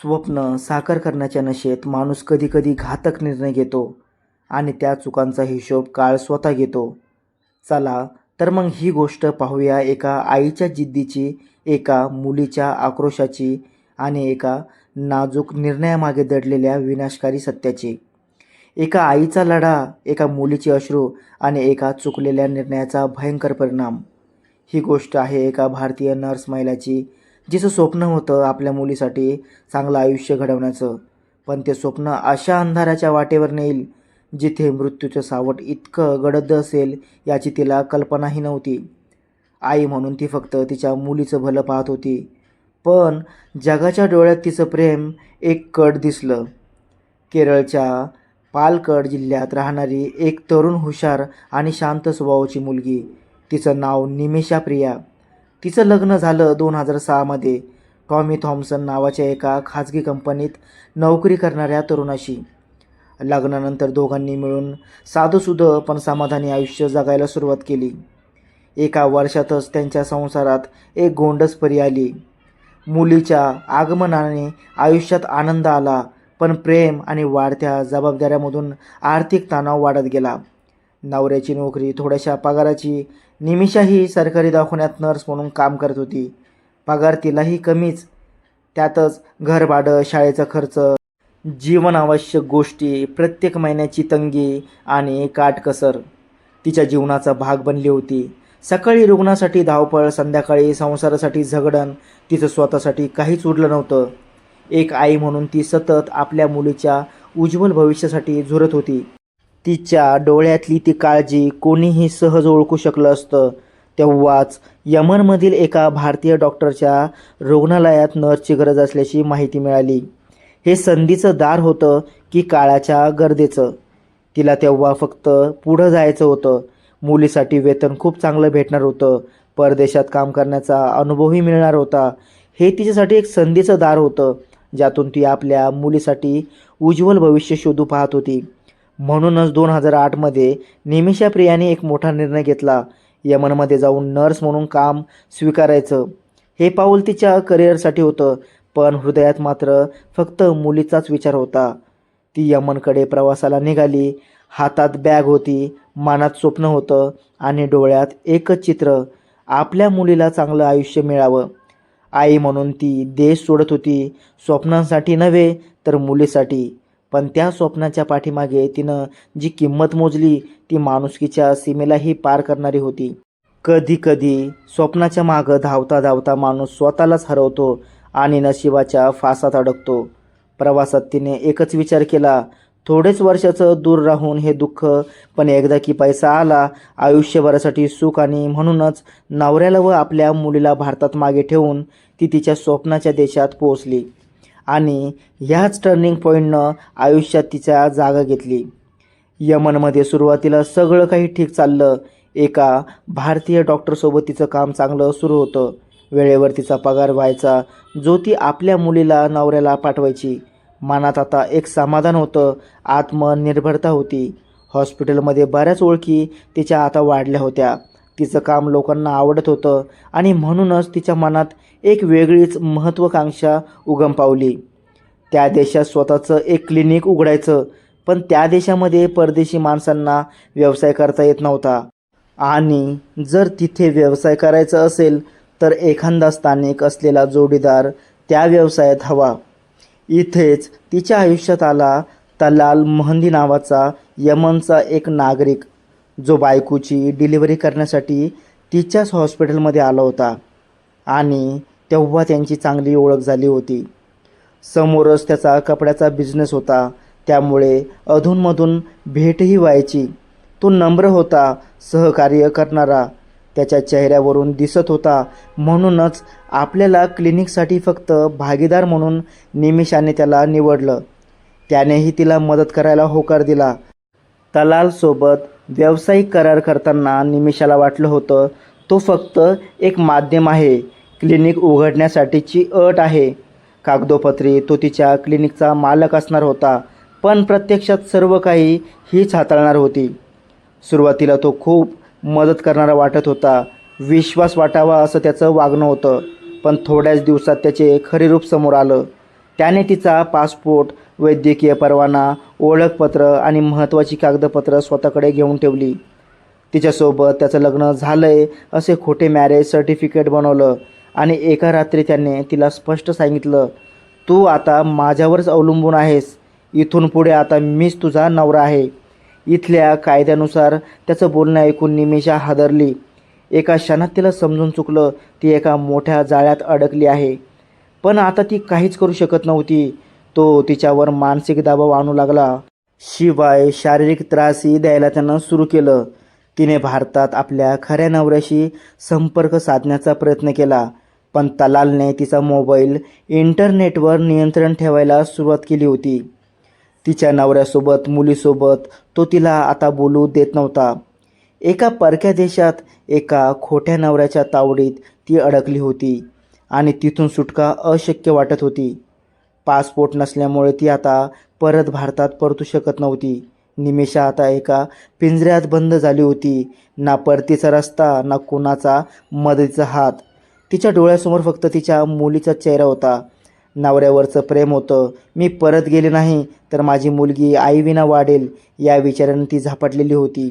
स्वप्न साकार करण्याच्या नशेत माणूस कधीकधी घातक निर्णय घेतो आणि त्या चुकांचा हिशोब काळ स्वतः घेतो. चला तर मग ही गोष्ट पाहूया एका आईच्या जिद्दीची एका मुलीच्या आक्रोशाची आणि एका नाजूक निर्णयामागे दडलेल्या विनाशकारी सत्याची. एका आईचा लढा एका मुलीचे अश्रू आणि एका चुकलेल्या निर्णयाचा भयंकर परिणाम. ही गोष्ट आहे एका भारतीय नर्स महिलाची जिचं स्वप्न होतं आपल्या मुलीसाठी चांगलं आयुष्य घडवण्याचं पण ते स्वप्न अशा अंधाराच्या वाटेवर नेईल जिथे मृत्यूचं सावट इतकं गडद असेल याची तिला कल्पनाही नव्हती. आई म्हणून ती फक्त तिच्या मुलीचं भलं पाहत होती. पण जगाच्या डोळ्यात तिचं प्रेम एक कड दिसलं. केरळच्या पालकड जिल्ह्यात राहणारी एक तरुण हुशार आणि शांत स्वभावाची मुलगी. तिचं नाव निमेषा प्रिया तिचं लग्न झालं दोन हजार सहामध्ये. टॉमी थॉम्सन नावाच्या एका खाजगी कंपनीत नोकरी करणाऱ्या तरुणाशी. लग्नानंतर दोघांनी मिळून साधंसुधं पण समाधानी आयुष्य जगायला सुरुवात केली. एका वर्षातच त्यांच्या संसारात एक गोंडस परी आली. मुलीच्या आगमनाने आयुष्यात आनंद आला पण प्रेम आणि वाढत्या जबाबदाऱ्यामधून आर्थिक तणाव वाढत गेला. नवऱ्याची नोकरी थोड्याशा पगाराची निमिषाही सरकारी दवाखान्यात नर्स म्हणून काम करत होती. पगार तिलाही कमीच. त्यातच घरभाडं शाळेचा खर्च जीवनावश्यक गोष्टी प्रत्येक महिन्याची तंगी आणि काटकसर. तिच्या जीवनाचा भाग बनली होती. सकाळी रुग्णासाठी धावपळ संध्याकाळी संसारासाठी झगडण तिचं स्वतःसाठी काहीच उरलं नव्हतं. एक आई म्हणून ती सतत आपल्या मुलीच्या उज्ज्वल भविष्यासाठी झुरत होती. तिच्या डोळ्यातली ती काळजी कोणीही सहज ओळखू शकलं असतं. तेव्हाच यमनमधील एका भारतीय डॉक्टरच्या रुग्णालयात नर्सची गरज असल्याची माहिती मिळाली. हे संधीचं दार होतं की काळाच्या गर्दीचं. तिला तेव्हा फक्त पुढं जायचं होतं. मुलीसाठी वेतन खूप चांगलं भेटणार होतं. परदेशात काम करण्याचा अनुभवही मिळणार होता. हे तिच्यासाठी एक संधीचं दार होतं ज्यातून ती आपल्या मुलीसाठी उज्ज्वल भविष्य शोधू पाहत होती. म्हणूनच दोन हजार आठमध्ये निमिषा प्रियाने एक मोठा निर्णय घेतला. यमनमध्ये जाऊन नर्स म्हणून काम स्वीकारायचं. हे पाऊल तिच्या करिअरसाठी होतं पण हृदयात मात्र फक्त मुलीचाच विचार होता. ती यमनकडे प्रवासाला निघाली. हातात बॅग होती मनात स्वप्न होतं आणि डोळ्यात एकच चित्र आपल्या मुलीला चांगलं आयुष्य मिळावं. आई म्हणून ती देश सोडत होती. स्वप्नांसाठी नव्हे तर मुलीसाठी. पण त्या स्वप्नाच्या पाठीमागे तिनं जी किंमत मोजली ती माणुसकीच्या सीमेलाही पार करणारी होती. कधी कधी स्वप्नाच्या मागं धावता धावता माणूस स्वतःलाच हरवतो आणि नशिबाच्या फासात अडकतो. प्रवासात तिने एकच विचार केला थोडेच वर्षाचं दूर राहून हे दुःख पण एकदा की पैसा आला आयुष्यभरासाठी सुख आणि म्हणूनच नवऱ्याला व आपल्या मुलीला भारतात मागे ठेवून ती तिच्या स्वप्नाच्या देशात पोहोचली. आणि ह्याच टर्निंग पॉईंटनं आयुष्यात तिच्या जागा घेतली. यमनमध्ये सुरुवातीला सगळं काही ठीक चाललं. एका भारतीय डॉक्टरसोबत तिचं काम चांगलं सुरू होतं. वेळेवर तिचा पगार व्हायचा. जो ती आपल्या मुलीला नवऱ्याला पाठवायची. मनात आता एक समाधान होतं. आत्मनिर्भरता होती. हॉस्पिटलमध्ये बऱ्याच ओळखी तिच्या आता वाढल्या होत्या. तिचं काम लोकांना आवडत होतं आणि म्हणूनच तिच्या मनात एक वेगळीच महत्त्वाकांक्षा उगम पावली. त्या देशात स्वतःचं एक क्लिनिक उघडायचं पण त्या देशामध्ये परदेशी माणसांना व्यवसाय करता येत नव्हता. आणि जर तिथे व्यवसाय करायचा असेल तर एखादा स्थानिक असलेला जोडीदार त्या व्यवसायात हवा. इथेच तिच्या आयुष्यात आला तलाल महंदी नावाचा यमनचा एक नागरिक. जो बायकोची डिलिव्हरी करण्यासाठी तिच्याच हॉस्पिटलमध्ये आला होता. आणि तेव्हा त्यांची चांगली ओळख झाली होती. समोरच त्याचा कपड्याचा बिझनेस होता. त्यामुळे अधूनमधून भेटही व्हायची. तो नम्र होता सहकार्य करणारा. त्याच्या चेहऱ्यावरून दिसत होता. म्हणूनच आपल्याला क्लिनिकसाठी फक्त भागीदार म्हणून निमिषाने त्याला निवडलं. त्यानेही तिला मदत करायला होकार दिला. तलालसोबत व्यावसायिक करार करताना निमिषाला वाटलं होतं तो फक्त एक माध्यम आहे क्लिनिक उघडण्यासाठीची अट आहे. कागदोपत्री तो तिच्या क्लिनिकचा मालक असणार होता पण प्रत्यक्षात सर्व काही हीच हाताळणार होती. सुरुवातीला तो खूप मदत करणारा वाटत होता विश्वास वाटावा असं त्याचं वागणं होतं पण थोड्याच दिवसात त्याचे खरे रूप समोर आलं. त्याने तिचा पासपोर्ट वैद्यकीय परवाना ओळखपत्र आणि महत्त्वाची कागदपत्रं स्वतःकडे घेऊन ठेवली. तिच्यासोबत त्याचं लग्न झालं आहे असे खोटे मॅरेज सर्टिफिकेट बनवलं आणि एका रात्री त्याने तिला स्पष्ट सांगितलं तू आता माझ्यावरच अवलंबून आहेस. इथून पुढे आता मीच तुझा नवरा आहे. इथल्या कायद्यानुसार त्याचं बोलणं ऐकून निमिषा हादरली. एका क्षणात तिला समजून चुकलं ती एका मोठ्या जाळ्यात अडकली आहे. पण आता ती काहीच करू शकत नव्हती. तो तिच्यावर मानसिक दबाव आणू लागला. शिवाय शारीरिक त्रासही द्यायला त्यानं सुरू केलं. तिने भारतात आपल्या खऱ्या नवऱ्याशी संपर्क साधण्याचा प्रयत्न केला पण तलालने तिचा मोबाईल इंटरनेटवर नियंत्रण ठेवायला सुरुवात केली होती. तिच्या नवऱ्यासोबत मुलीसोबत तो तिला आता बोलू देत नव्हता. एका परक्या देशात एका खोट्या नवऱ्याच्या तावडीत ती अडकली होती आणि तिथून सुटका अशक्य वाटत होती. पासपोर्ट नसल्यामुळे ती आता परत भारतात परतू शकत नव्हती. निमिषा आता एका पिंजऱ्यात बंद झाली होती. ना परतीचा रस्ता ना कुणाचा मदतीचा हात. तिच्या डोळ्यासमोर फक्त तिच्या मुलीचा चेहरा होता. नवऱ्यावरचं प्रेम होतं. मी परत गेले नाही तर माझी मुलगी आईविना वाढेल या विचाराने ती झापटलेली होती.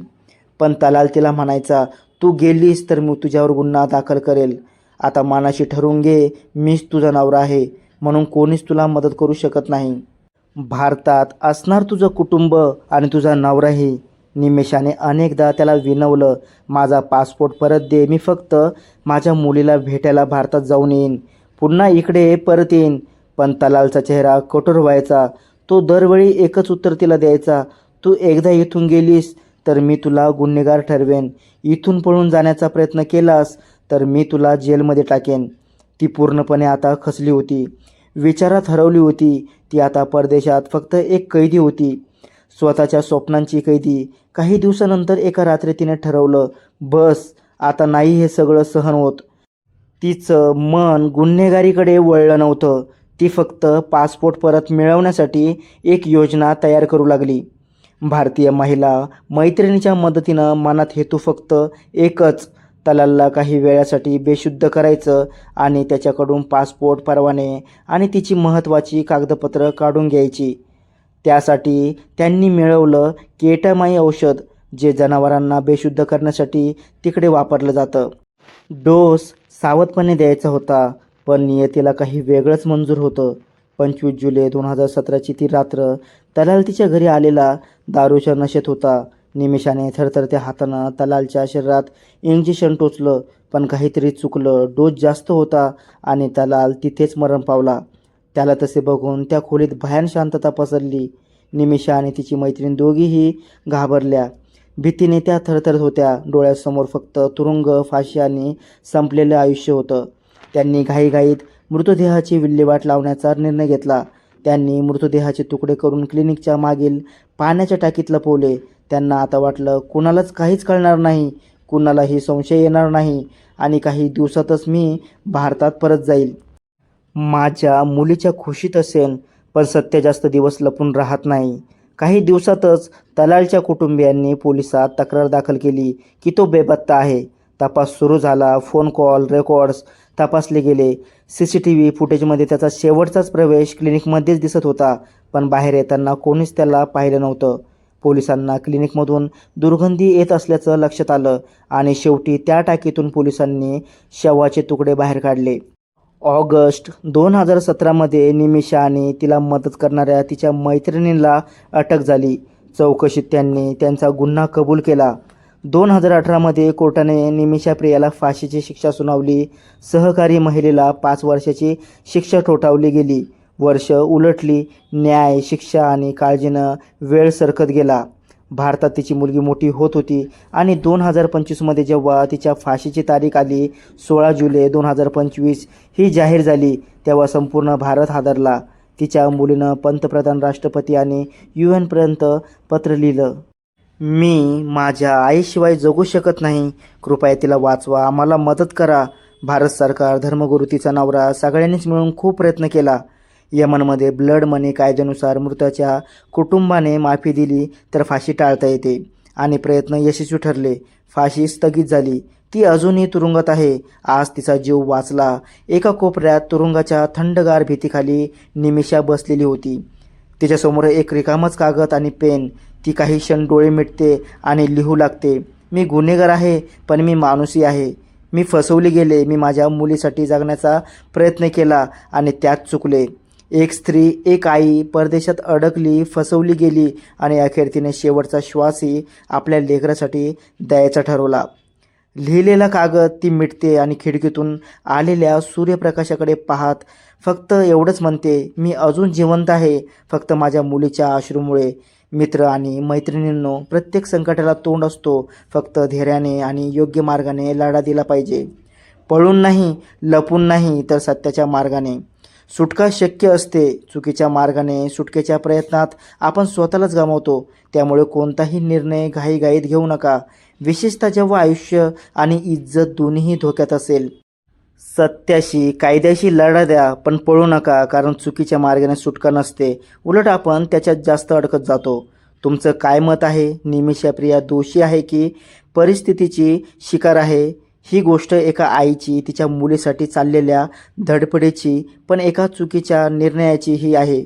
पण तलाल तिला म्हणायचा तू गेलीस तर मी तुझ्यावर गुन्हा दाखल करेल. आता मानाशी ठरवून घे मीच तुझा नवरा आहे. म्हणून कोणीच तुला मदत करू शकत नाही. भारतात असणार तुझं कुटुंब आणि तुझा नवराही. निमेषाने अनेकदा त्याला विनवलं माझा पासपोर्ट परत दे मी फक्त माझ्या मुलीला भेटायला भारतात जाऊन येईन. पुन्हा इकडे परत येईन. पण तलालचा चेहरा कठोर व्हायचा. तो दरवेळी एकच उत्तर तिला द्यायचा तू एकदा इथून गेलीस तर मी तुला गुन्हेगार ठरवेन. इथून पळून जाण्याचा प्रयत्न केलास तर मी तुला जेलमध्ये टाकेन. ती पूर्णपणे आता खचली होती. विचारात हरवली होती. ती आता परदेशात फक्त एक कैदी होती. स्वतःच्या स्वप्नांची कैदी. काही दिवसानंतर एका रात्री तिने ठरवलं बस आता नाही हे सगळं सहन होत. तिचं मन गुन्हेगारीकडे वळलं नव्हतं. ती फक्त पासपोर्ट परत मिळवण्यासाठी एक योजना तयार करू लागली. भारतीय महिला मैत्रिणीच्या मदतीनं मनात हेतू फक्त एकच तलालला काही वेळासाठी बेशुद्ध करायचं आणि त्याच्याकडून पासपोर्ट परवाने आणि तिची महत्त्वाची कागदपत्रं काढून घ्यायची. त्यासाठी त्यांनी मिळवलं केटामाई औषध जे जनावरांना बेशुद्ध करण्यासाठी तिकडे वापरलं जातं. डोस सावधपणे द्यायचा होता पण नियतीला काही वेगळंच मंजूर होतं. पंचवीस जुलै दोन हजार सतराची ती रात्र तलाल तिच्या घरी आलेला दारूच्या नशेत होता. निमिषाने थरथरत्या हातानं तलालच्या शरीरात इंजेक्शन टोचलं पण काहीतरी चुकलं. डोस जास्त होता आणि तलाल तिथेच मरण पावला. त्याला तसे बघून त्या खोलीत भयान शांतता पसरली. निमिषा आणि तिची मैत्रीण दोघीही घाबरल्या. भीतीने त्या थरथरत होत्या. डोळ्यासमोर फक्त तुरुंग फाशी आणि संपलेलं आयुष्य होतं. त्यांनी घाईघाईत मृतदेहाची विल्हेवाट लावण्याचा निर्णय घेतला. त्यांनी मृतदेहाचे तुकडे करून क्लिनिकच्या मागील पाण्याच्या टाकीत लपवले त्यांना आता वाटलं कुणालाच काहीच कळणार नाही कुणालाही संशय येणार नाही आणि काही दिवसातच मी भारतात परत जाईल. माझ्या मुलीच्या खुशीत असेल पण सत्य जास्त दिवस लपून राहत नाही. काही दिवसातच तलालच्या कुटुंबियांनी पोलिसात तक्रार दाखल केली की तो बेपत्ता आहे. तपास सुरू झाला फोन कॉल रेकॉर्ड्स तपासले गेले. सी सी टी व्ही फुटेजमध्ये त्याचा शेवटचाच प्रवेश क्लिनिकमध्येच दिसत होता पण बाहेर येताना कोणीच त्याला पाहिलं नव्हतं. पोलिसांना क्लिनिकमधून दुर्गंधी येत असल्याचं लक्षात आलं आणि शेवटी त्या टाकीतून पोलिसांनी शवाचे तुकडे बाहेर काढले. ऑगस्ट दोन हजार सतरामध्ये निमिषा आणि तिला मदत करणाऱ्या तिच्या मैत्रिणीला अटक झाली. चौकशीत त्यांनी त्यांचा गुन्हा कबूल केला. दोन हजार अठरामध्ये कोर्टाने निमिषा प्रियाला फाशीची शिक्षा सुनावली. सहकारी महिलेला पाच वर्षाची शिक्षा ठोठावली गेली. वर्ष उलटली न्याय शिक्षा आणि काळजीनं वेळ सरकत गेला. भारतात तिची मुलगी मोठी होत होती आणि दोन हजार पंचवीसमध्ये जेव्हा तिच्या फाशीची तारीख आली सोळा जुलै दोन हजार पंचवीस ही जाहीर झाली तेव्हा संपूर्ण भारत हादरला. तिच्या मुलीनं पंतप्रधान राष्ट्रपती आणि यू एनपर्यंत पत्र लिहिलं. मी माझ्या आईशिवाय जगू शकत नाही. कृपया तिला वाचवा. आम्हाला मदत करा. भारत सरकार धर्मगुरू तिचा नवरा सगळ्यांनीच मिळून खूप प्रयत्न केला. यमनमध्ये ब्लड मनी कायद्यानुसार मृताच्या कुटुंबाने माफी दिली तर फाशी टाळता येते. आणि प्रयत्न यशस्वी ठरले. फाशी स्थगित झाली. ती अजूनही तुरुंगात आहे. आज तिचा जीव वाचला. एका कोपऱ्यात तुरुंगाच्या थंडगार भीतीखाली निमिषा बसलेली होती. तिच्यासमोर एक रिकामच कागद आणि पेन. ती काही क्षण डोळे मिटते आणि लिहू लागते. मी गुन्हेगार आहे पण मी माणूसही आहे. मी फसवले गेले. मी माझ्या मुलीसाठी जगण्याचा प्रयत्न केला आणि त्यात चुकले. एक स्त्री एक आई परदेशात अडकली फसवली गेली आणि अखेर तिने शेवटचा श्वासही आपल्या लेकरासाठी द्यायचा ठरवला. लिहिलेला कागद ती मिटते आणि खिडकीतून आलेल्या सूर्यप्रकाशाकडे पाहत फक्त एवढंच म्हणते मी अजून जिवंत आहे फक्त माझ्या मुलीच्या अश्रूमुळे मित्र आणि मैत्रिणींनो प्रत्येक संकटाला तोंड असतो फक्त धैर्याने आणि योग्य मार्गाने लढा दिला पाहिजे. पळून नाही लपून नाही तर सत्याच्या मार्गाने. सुटका शक्य असते चुकीच्या मार्गाने सुटकेच्या प्रयत्नात आपण स्वतःलाच गमावतो. त्यामुळे कोणताही निर्णय घाईघाईत घेऊ नका. विशेषतः जेव्हा आयुष्य आणि इज्जत दोन्हीही धोक्यात असेल. सत्याशी कायद्याशी लढा द्या पण पळू नका कारण चुकीच्या मार्गाने सुटका नसते. उलट आपण त्याच्यात जास्त अडकत जातो. तुमचं काय मत आहे? निमिषा प्रिया दोषी आहे की परिस्थितीची शिकार आहे? ही गोष्ट एका आईची तिच्या मुलीसाठी चाललेल्या धडपडीची पण एका चुकीच्या निर्णयाची ही आहे.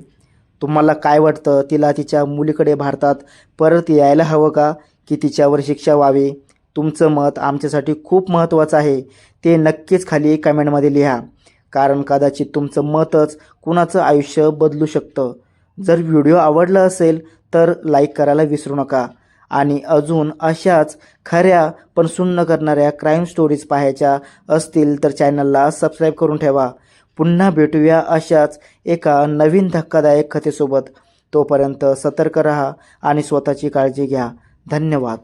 तुम्हाला काय वाटतं? तिला तिच्या मुलीकडे भारतात परत यायला हवं का? की तिच्यावर शिक्षा व्हावी? तुमचं मत आमच्यासाठी खूप महत्त्वाचं आहे. ते नक्कीच खाली कमेंटमध्ये लिहा. कारण कदाचित तुमचं मतच कुणाचं आयुष्य बदलू शकतं. जर व्हिडिओ आवडला असेल तर लाईक करायला विसरू नका. आणि अजून अशाच खऱ्या पण सुन्न करणाऱ्या क्राईम स्टोरीज पाहायच्या असतील तर चॅनलला सबस्क्राईब करून ठेवा. पुन्हा भेटूया अशाच एका नवीन धक्कादायक कथेसोबत. तोपर्यंत सतर्क रहा आणि स्वतःची काळजी घ्या. धन्यवाद.